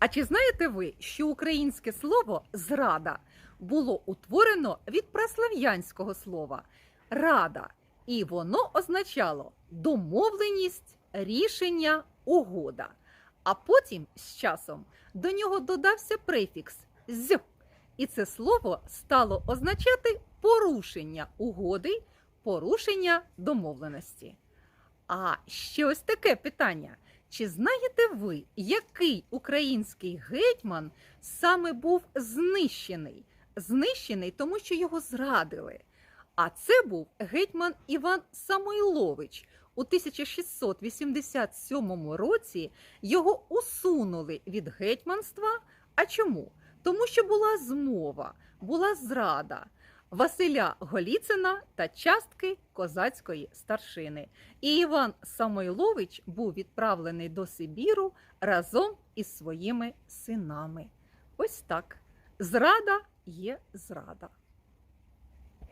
А чи знаєте ви, що українське слово зрада було утворено від праслав'янського слова рада, і воно означало домовленість, рішення, угода. А потім з часом до нього додався префікс з, і це слово стало означати порушення угоди, порушення домовленості. А ще ось таке питання. Чи знаєте ви, який український гетьман саме був знищений? Знищений, тому що його зрадили. А це був гетьман Іван Самойлович. У 1687 році його усунули від гетьманства. А чому? Тому що була змова, була зрада Василя Голіцина та частки козацької старшини. І Іван Самойлович був відправлений до Сибіру разом із своїми синами. Ось так. Зрада є зрада.